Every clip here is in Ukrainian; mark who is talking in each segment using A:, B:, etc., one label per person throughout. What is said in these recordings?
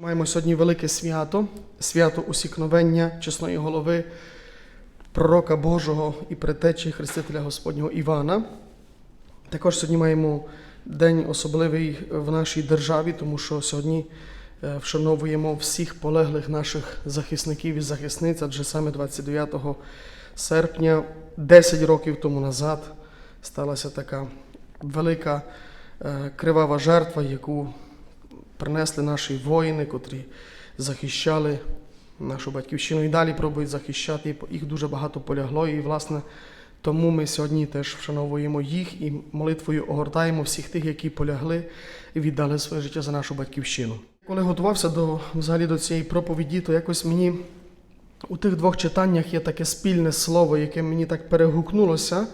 A: Маємо сьогодні велике свято, свято усікновення чесної голови пророка Божого і предтечі Хрестителя Господнього Івана. Також сьогодні маємо день особливий в нашій державі, тому що сьогодні е, вшановуємо всіх полеглих наших захисників і захисниць, адже саме 29 серпня, 10 років тому назад, сталася така велика е, кривава жертва, яку принесли наші воїни, котрі захищали нашу батьківщину і далі пробують захищати. Їх дуже багато полягло. І, власне, тому ми сьогодні теж вшановуємо їх і молитвою огортаємо всіх тих, які полягли і віддали своє життя за нашу батьківщину. Коли готувався до, взагалі до цієї проповіді, то якось мені у тих двох читаннях є таке спільне слово, яке мені так перегукнулося.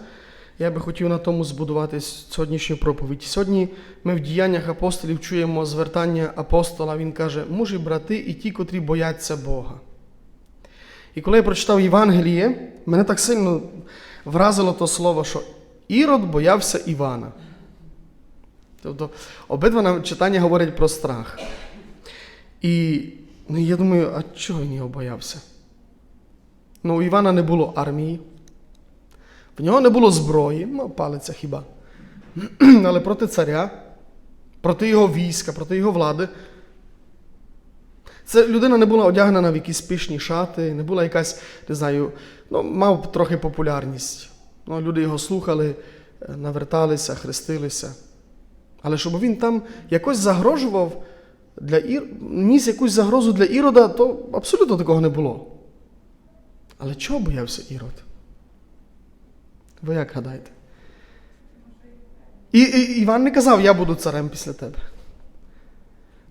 A: Я би хотів на тому збудувати сьогоднішню проповідь. Сьогодні ми в діяннях апостолів чуємо звертання апостола. Він каже: мужі, брати, і ті, котрі бояться Бога. І коли я прочитав Євангеліє, мене так сильно вразило то слово, що Ірод боявся Івана. Тобто обидва нам читання говорять про страх. І ну, я думаю, а чого він його боявся? Ну, у Івана не було армії. В нього не було зброї, ну, палиця хіба. Але проти царя, проти його війська, проти його влади. Це людина не була одягнена в якісь пишні шати, не була якась, не знаю, ну, мав трохи популярність. Ну, люди його слухали, наверталися, хрестилися. Але щоб він там якось загрожував для Ір... ніс якусь загрозу для Ірода, то абсолютно такого не було. Але чого боявся Ірод? Ви як гадаєте? І, і Іван не казав, я буду царем після тебе.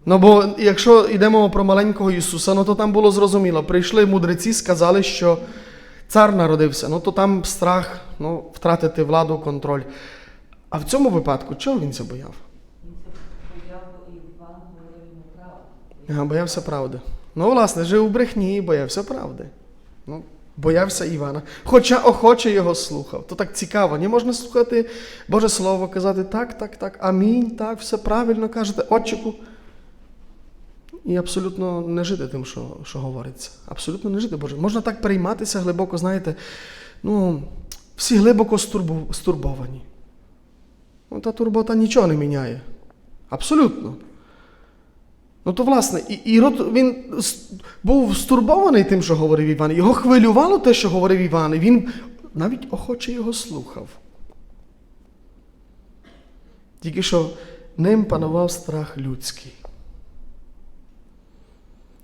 A: Ну, бо якщо йдемо про маленького Ісуса, ну то там було зрозуміло. Прийшли мудреці, сказали, що цар народився, ну то там страх ну, втратити владу, контроль. А в цьому випадку чого він це бояв? Ага, боявся правди. Ну, власне, жив у брехні і боявся правди. Ну, боявся Івана. Хоча охоче його слухав. То так цікаво. Не можна слухати Боже Слово, казати так, так, так, амінь, так, все правильно кажете, отчику. І абсолютно не жити тим, що, що говориться. Абсолютно не жити Боже. Можна так перейматися глибоко, знаєте, ну, всі глибоко стурбовані. Ну, та турбота нічого не міняє. Абсолютно. Ну то власне, і Ірод він був стурбований тим, що говорив Іван. Його хвилювало те, що говорив Іван, і він навіть охоче його слухав. Тільки що ним панував страх людський.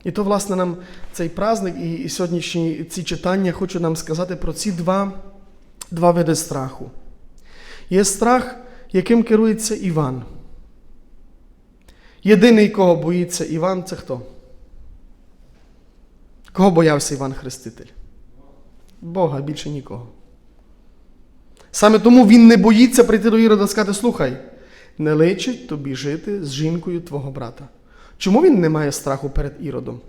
A: І то, власне, нам цей праздник і, і сьогоднішні ці читання хочу нам сказати про ці два, два види страху. Є страх, яким керується Іван. Єдиний, кого боїться Іван, це хто? Кого боявся Іван Хреститель? Бога більше нікого. Саме тому він не боїться прийти до Ірода і сказати: слухай, не личить тобі жити з жінкою твого брата. Чому він не має страху перед Іродом?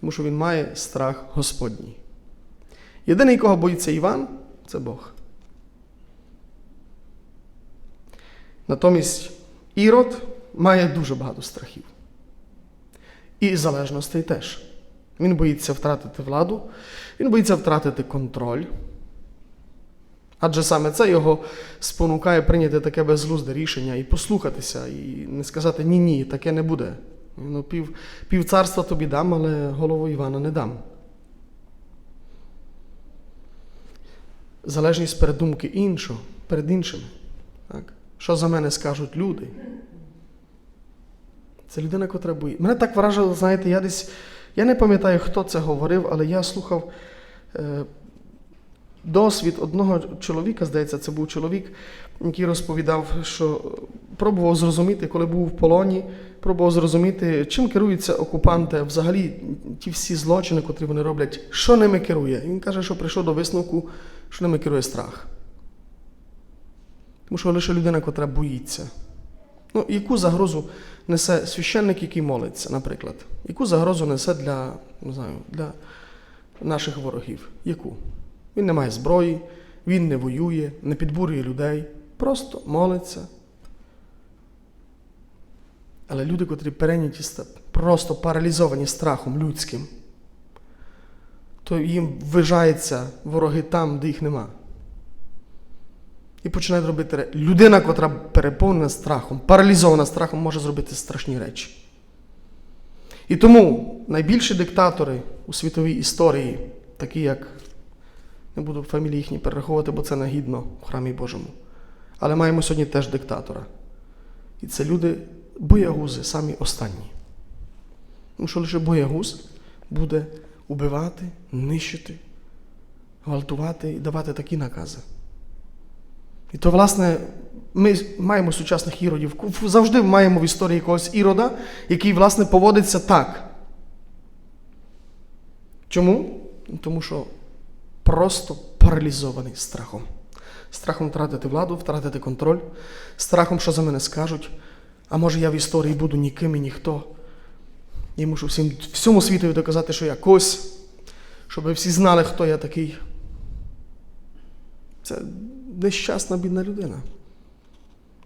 A: Тому що він має страх Господній. Єдиний, кого боїться Іван, це Бог. Натомість Ірод має дуже багато страхів. І залежностей теж. Він боїться втратити владу, він боїться втратити контроль. Адже саме це його спонукає прийняти таке безглузде рішення і послухатися, і не сказати ні-ні, таке не буде. Ну, пів, пів царства тобі дам, але голову Івана не дам. Залежність перед думки іншого, перед іншими. Так? Що за мене скажуть люди? Це людина, котра боїться. Мене так вражило, знаєте, я десь. Я не пам'ятаю, хто це говорив, але я слухав е, досвід одного чоловіка, здається, це був чоловік, який розповідав, що пробував зрозуміти, коли був в полоні, пробував зрозуміти, чим керуються окупанти, взагалі ті всі злочини, котрі вони роблять, що ними керує. Він каже, що прийшов до висновку, що ними керує страх. Тому що лише людина, котра боїться. Ну, яку загрозу несе священник, який молиться, наприклад? Яку загрозу несе для, не знаю, для наших ворогів? Яку? Він не має зброї, він не воює, не підбурює людей, просто молиться. Але люди, котрі перейняті просто паралізовані страхом людським, то їм ввижаються вороги там, де їх нема. І починають робити людина, котра переповнена страхом, паралізована страхом, може зробити страшні речі. І тому найбільші диктатори у світовій історії, такі як, не буду фамілії їхні перераховувати, бо це нагідно в храмі Божому. Але маємо сьогодні теж диктатора. І це люди боягузи, самі останні. Тому що лише боягуз буде убивати, нищити, гвалтувати і давати такі накази. І то, власне, ми маємо сучасних іродів. Завжди маємо в історії якогось ірода, який, власне, поводиться так. Чому? Тому що просто паралізований страхом. Страхом втратити владу, втратити контроль, страхом, що за мене скажуть. А може я в історії буду ніким і ніхто. І мушу всім, всьому світові доказати, що я кось, щоб всі знали, хто я такий. Це нещасна бідна людина.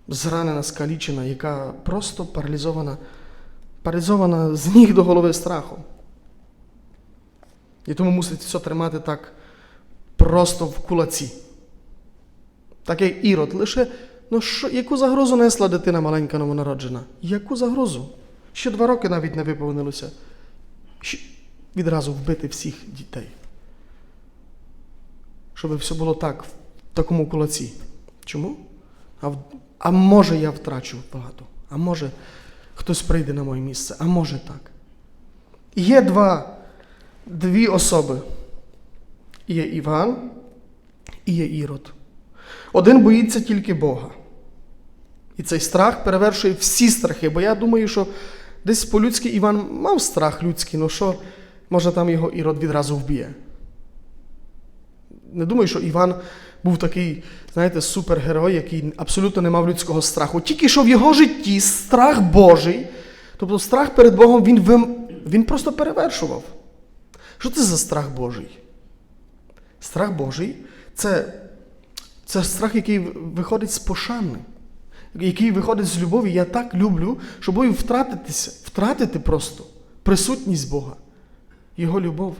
A: Зранена, скалічена, яка просто паралізована, паралізована з ніг до голови страхом. І тому мусить все тримати так просто в кулаці. Так як ірод, лише ну що, яку загрозу несла дитина маленька новонароджена? Яку загрозу? Ще два роки навіть не виповнилося. Відразу вбити всіх дітей. Щоб все було так, такому кулаці. Чому? А, а може я втрачу багато, а може хтось прийде на моє місце, а може так. Є два, дві особи. Є Іван і є Ірод. Один боїться тільки Бога. І цей страх перевершує всі страхи, бо я думаю, що десь по-людськи Іван мав страх людський, ну що, може там його Ірод відразу вб'є. Не думаю, що Іван був такий, знаєте, супергерой, який абсолютно не мав людського страху. Тільки що в його житті страх Божий, тобто страх перед Богом, він, вим... він просто перевершував. Що це за страх Божий? Страх Божий це, це страх, який виходить з пошани, який виходить з любові. Я так люблю, що бою втратитися, втратити просто присутність Бога, Його любов.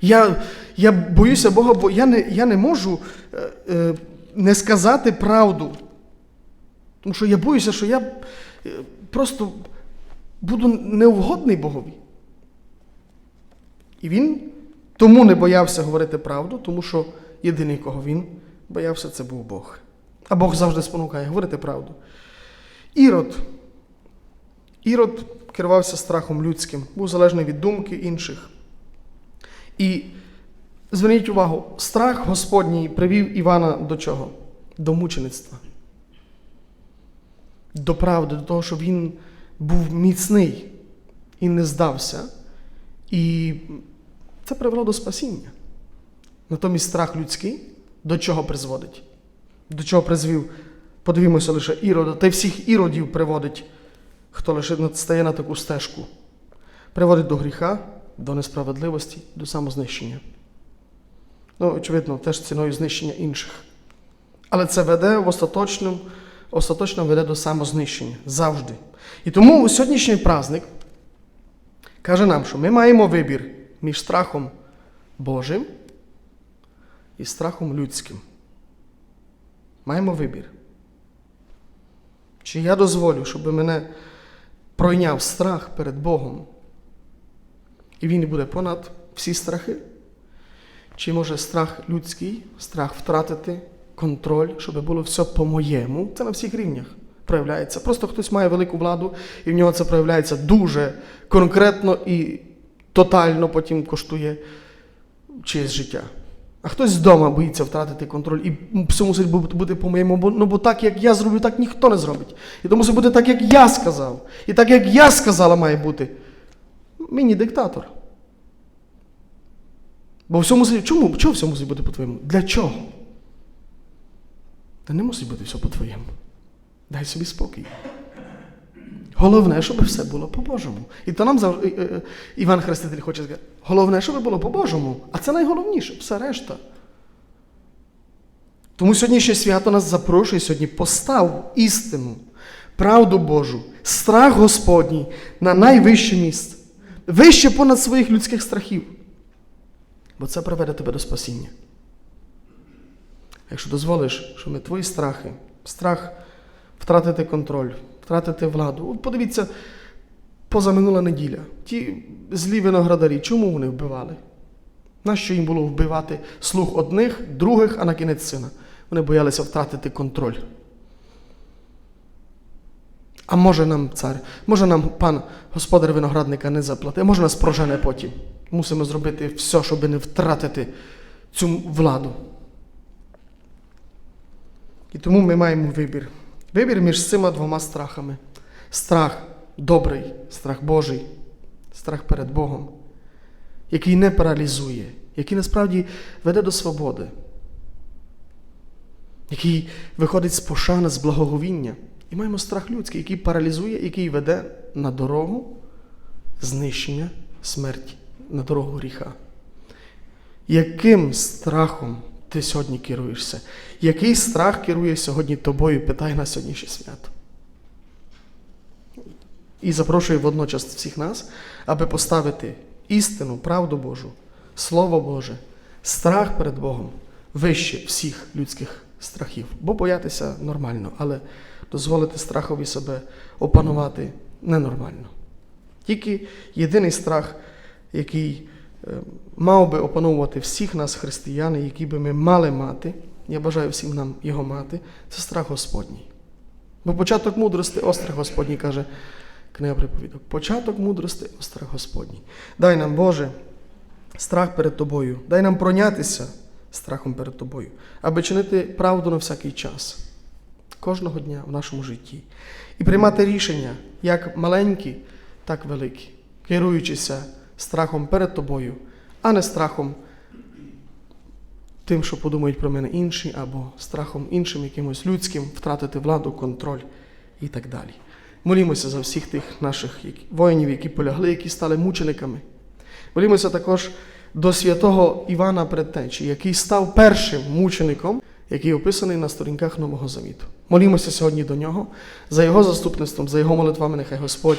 A: Я, я боюся Бога, бо я не, я не можу е, е, не сказати правду. Тому що я боюся, що я е, просто буду неугодний Богові. І він тому не боявся говорити правду, тому що єдиний, кого він боявся, це був Бог. А Бог завжди спонукає говорити правду. Ірод. Ірод керувався страхом людським, був залежний від думки інших. І зверніть увагу, страх Господній привів Івана до чого? До мучеництва. До правди, до того, що він був міцний і не здався. І це привело до спасіння. Натомість страх людський до чого призводить? До чого призвів? Подивімося лише ірода, та й всіх іродів приводить, хто лише стає на таку стежку. Приводить до гріха, до несправедливості, до самознищення. Ну, очевидно, теж ціною знищення інших. Але це веде в остаточному, остаточно веде до самознищення завжди. І тому сьогоднішній праздник каже нам, що ми маємо вибір між страхом Божим і страхом людським. Маємо вибір. Чи я дозволю, щоб мене пройняв страх перед Богом, і він буде понад всі страхи? Чи може страх людський, страх втратити контроль, щоб було все по-моєму? Це на всіх рівнях проявляється. Просто хтось має велику владу, і в нього це проявляється дуже конкретно і тотально потім коштує чиєсь життя. А хтось вдома боїться втратити контроль і все мусить бути по-моєму, бо, ну, бо так, як я зроблю, так ніхто не зробить. І то мусить бути так, як я сказав. І так, як я сказала, має бути. Міні-диктатор. Бо все мусить. Чому? Чого все мусить бути по-твоєму? Для чого? Та не мусить бути все по-твоєму. Дай собі спокій. Головне, щоб все було по-божому. І то нам завжди е, е, Іван Хреститель хоче сказати, головне, щоб було по-божому, а це найголовніше, все решта. Тому сьогоднішнє свято нас запрошує сьогодні постав істину правду Божу, страх Господній на найвище місце, вище понад своїх людських страхів. Бо це приведе тебе до спасіння. Якщо дозволиш, що ми твої страхи, страх втратити контроль, втратити владу. От подивіться, позаминула неділя. Ті злі виноградарі, чому вони вбивали? Нащо їм було вбивати слух одних, других, а на кінець сина? Вони боялися втратити контроль. А може нам цар, може нам пан господар виноградника не заплатить, а може нас прожене потім. Мусимо зробити все, щоб не втратити цю владу. І тому ми маємо вибір. Вибір між цими двома страхами. Страх добрий, страх Божий, страх перед Богом, який не паралізує, який насправді веде до свободи, який виходить з пошани, з благоговіння. І маємо страх людський, який паралізує, який веде на дорогу знищення, смерті, на дорогу гріха. Яким страхом ти сьогодні керуєшся? Який страх керує сьогодні тобою? Питай на сьогоднішнє свято. І запрошую водночас всіх нас, аби поставити істину, правду Божу, Слово Боже, страх перед Богом вище всіх людських страхів. Бо боятися нормально, але дозволити страхові себе опанувати ненормально. Тільки єдиний страх, який е, мав би опановувати всіх нас, християн, який би ми мали мати, я бажаю всім нам його мати, це страх Господній. Бо початок мудрости острах Господній каже книга приповідок. Початок мудрости острах Господній. Дай нам, Боже, страх перед Тобою, дай нам пройнятися страхом перед Тобою, аби чинити правду на всякий час, кожного дня в нашому житті, і приймати рішення як маленькі, так великі, керуючися страхом перед Тобою, а не страхом тим, що подумають про мене інші, або страхом іншим, якимось людським, втратити владу, контроль і так далі. Молімося за всіх тих наших воїнів, які полягли, які стали мучениками. Молімося також до святого Івана Предтечі, який став першим мучеником, який описаний на сторінках Нового Завіту. Молімося сьогодні до нього, за його заступництвом, за його молитвами, нехай Господь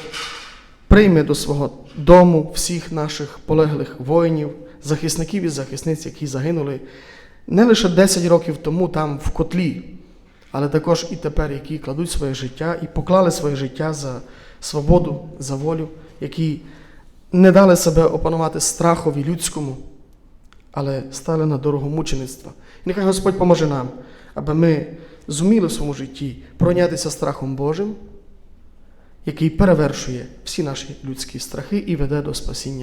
A: прийме до свого дому всіх наших полеглих воїнів, захисників і захисниць, які загинули не лише 10 років тому там в котлі, але також і тепер, які кладуть своє життя і поклали своє життя за свободу, за волю, які не дали себе опанувати страхові людському, але стали на дорогу мучеництва. І нехай Господь поможе нам, аби ми зуміли в своєму житті пройнятися страхом Божим, який перевершує всі наші людські страхи і веде до спасіння.